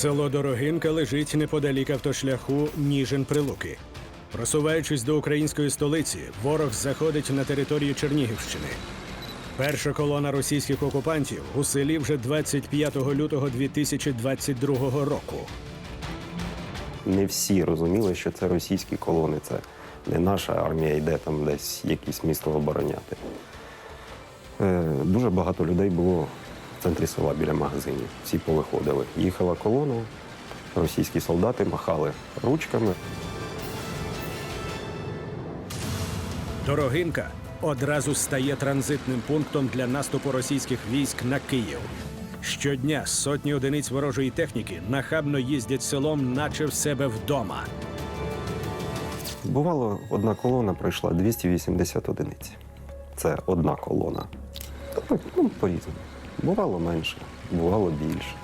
Село Дорогинка лежить неподалік автошляху Ніжин Прилуки. Просуваючись до української столиці, ворог заходить на територію Чернігівщини. Перша колона російських окупантів у селі вже 25 лютого 2022 року. Не всі розуміли, що це російські колони, це не наша армія йде там десь якесь місто обороняти. Е, Дуже багато людей було в центрі села біля магазинів. Всі повиходили. Їхала колона, російські солдати махали ручками. Дорогинка одразу стає транзитним пунктом для наступу російських військ на Київ. Щодня сотні одиниць ворожої техніки нахабно їздять селом, наче в себе вдома. Бувало, одна колона пройшла 280 одиниць. Це одна колона. Тобто, ну, по-різному. Бувало менше, бувало більше.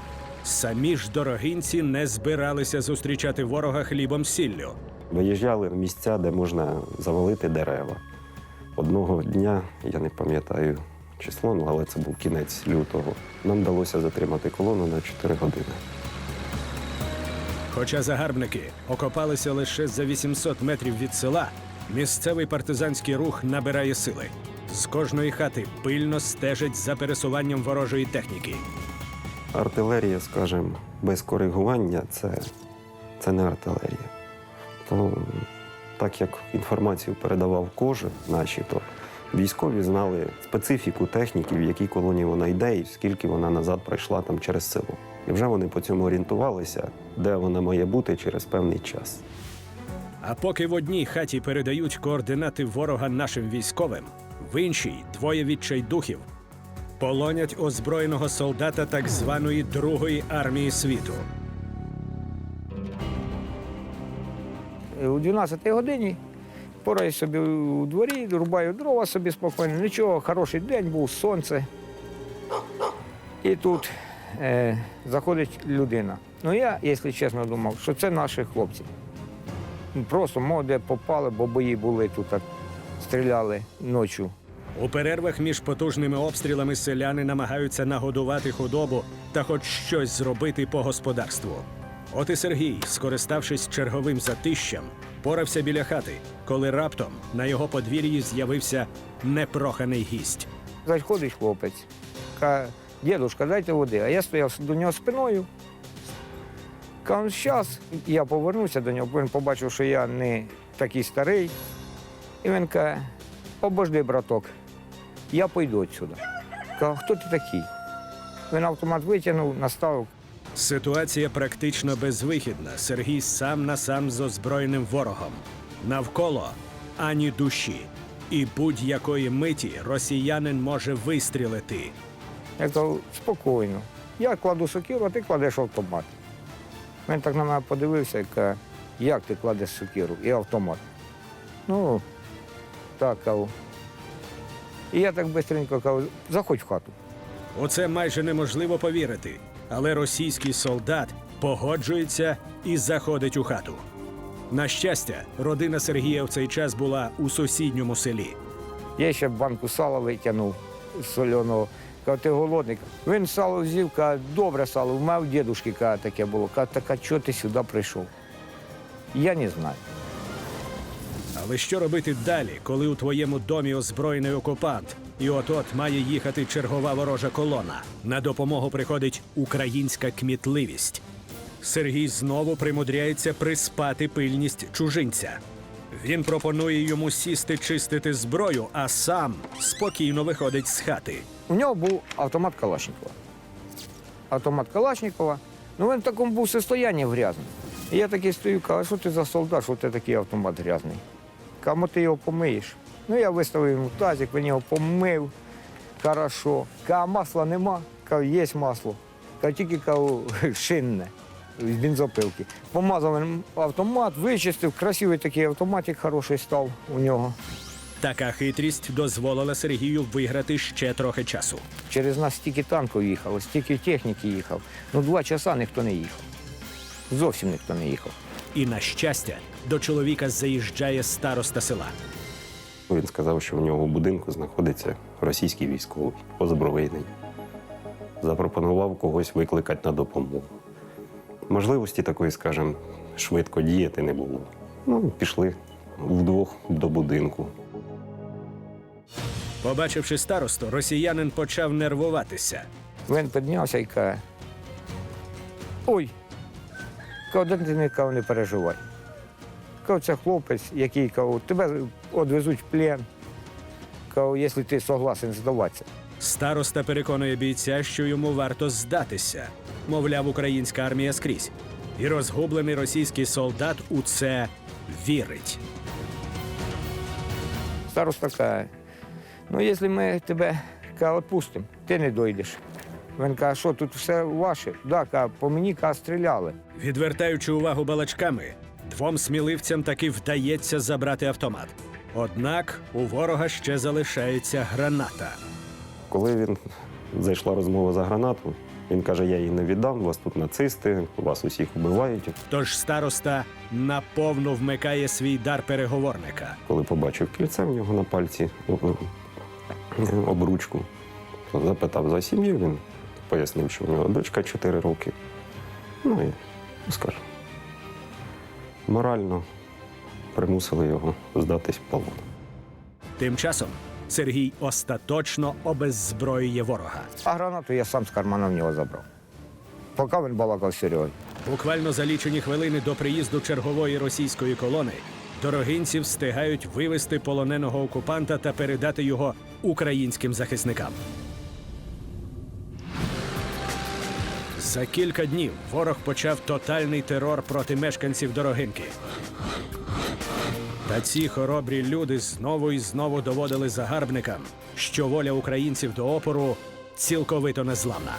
Самі ж дорогинці не збиралися зустрічати ворога хлібом сіллю. Виїжджали в місця, де можна завалити дерева. Одного дня, я не пам'ятаю число, ну, але це був кінець лютого. Нам вдалося затримати колону на 4 години. Хоча загарбники окопалися лише за 800 метрів від села, місцевий партизанський рух набирає сили. З кожної хати пильно стежать за пересуванням ворожої техніки. Артилерія, скажімо, без коригування це, це не артилерія. То, так як інформацію передавав кожен наші, то військові знали специфіку техніки, в якій колонії вона йде, і скільки вона назад пройшла там через село. І вже вони по цьому орієнтувалися, де вона має бути через певний час. А поки в одній хаті передають координати ворога нашим військовим, в іншій двоє відчайдухів полонять озброєного солдата так званої Другої армії світу. У 12 годині пораю собі у дворі, рубаю дрова собі спокійно. Нічого, хороший день був, сонце. І тут е, заходить людина. Ну я, якщо чесно, думав, що це наші хлопці. Просто моде попали, бо бої були тут, стріляли ночі. У перервах між потужними обстрілами селяни намагаються нагодувати худобу та хоч щось зробити по господарству. От і Сергій, скориставшись черговим затищем, порався біля хати, коли раптом на його подвір'ї з'явився непроханий гість. Заходить хлопець, каже, дідушка, дайте води. А я стояв до нього спиною. Кажу, зараз я повернуся до нього, бо він побачив, що я не такий старий. І він каже, обожди, браток, я пойду відсюди. Кажу, хто ти такий? Він автомат витягнув, наставив. Ситуація практично безвихідна. Сергій сам на сам з озброєним ворогом. Навколо ані душі. І будь-якої миті росіянин може вистрілити. Я кажу, спокійно. Я кладу сокиру, а ти кладеш автомат. Він так на мене подивився і каже, як ти кладеш сокиру і автомат. Ну, так кажу. І я так швидко кажу, заходь в хату. У це майже неможливо повірити, але російський солдат погоджується і заходить у хату. На щастя, родина Сергія в цей час була у сусідньому селі. Я ще банку сала витягнув соляного. Кажу, ти голодний. Він сало взяв, каже, добре сало, в мене в дідушки каже, таке було. Каже, так а чого ти сюди прийшов? Я не знаю. Але що робити далі, коли у твоєму домі озброєний окупант, і от-от має їхати чергова ворожа колона? На допомогу приходить українська кмітливість. Сергій знову примудряється приспати пильність чужинця. Він пропонує йому сісти чистити зброю, а сам спокійно виходить з хати. У нього був автомат Калашникова. Автомат Калашникова. Ну він в такому був состоянні грязному. І я такий стою, кажу, що ти за солдат, що ти такий автомат грязний? Кому ти його помиєш? Ну я виставив йому тазик, він його помив. Хорошо. Кажу, масла нема. Кажу, є масло. Кажу, тільки кажу, шинне з бензопилки. Помазав автомат, вичистив, красивий такий автоматик хороший став у нього. Така хитрість дозволила Сергію виграти ще трохи часу. Через нас стільки танків їхало, стільки техніки їхав. Ну, два часа ніхто не їхав. Зовсім ніхто не їхав. І на щастя, до чоловіка заїжджає староста села. Він сказав, що в нього в будинку знаходиться російський військовий, озброєний. Запропонував когось викликати на допомогу. можливості такої, скажімо, швидко діяти не було. Ну, пішли вдвох до будинку. Побачивши старосту, росіянин почав нервуватися. Він піднявся і каже. Ой, каже, ти не, не переживай. Каже, це хлопець, який каже, тебе відвезуть в плен. Каже, якщо ти согласен здаватися. Староста переконує бійця, що йому варто здатися. Мовляв, українська армія скрізь. І розгублений російський солдат у це вірить. Староста каже, ну якщо ми тебе відпустимо, ти не дойдеш. Він каже, що тут все ваше? Да, каже, по мені каже, стріляли. Відвертаючи увагу балачками, двом сміливцям таки вдається забрати автомат. Однак у ворога ще залишається граната. Коли він зайшла розмова за гранату, він каже: Я її не віддам, вас тут нацисти, вас усіх вбивають. Тож староста наповну вмикає свій дар переговорника. Коли побачив кільце в нього на пальці о- о- обручку, то запитав за сім'ю. Він пояснив, що в нього дочка 4 роки. Ну і скажімо, морально примусили його здатись в полон. Тим часом Сергій остаточно обеззброює ворога. А гранату я сам з кармана в нього забрав. Поки він балакав Серегою. Буквально за лічені хвилини до приїзду чергової російської колони дорогинці встигають вивести полоненого окупанта та передати його українським захисникам. За кілька днів ворог почав тотальний терор проти мешканців дорогинки. Та ці хоробрі люди знову і знову доводили загарбникам, що воля українців до опору цілковито незламна.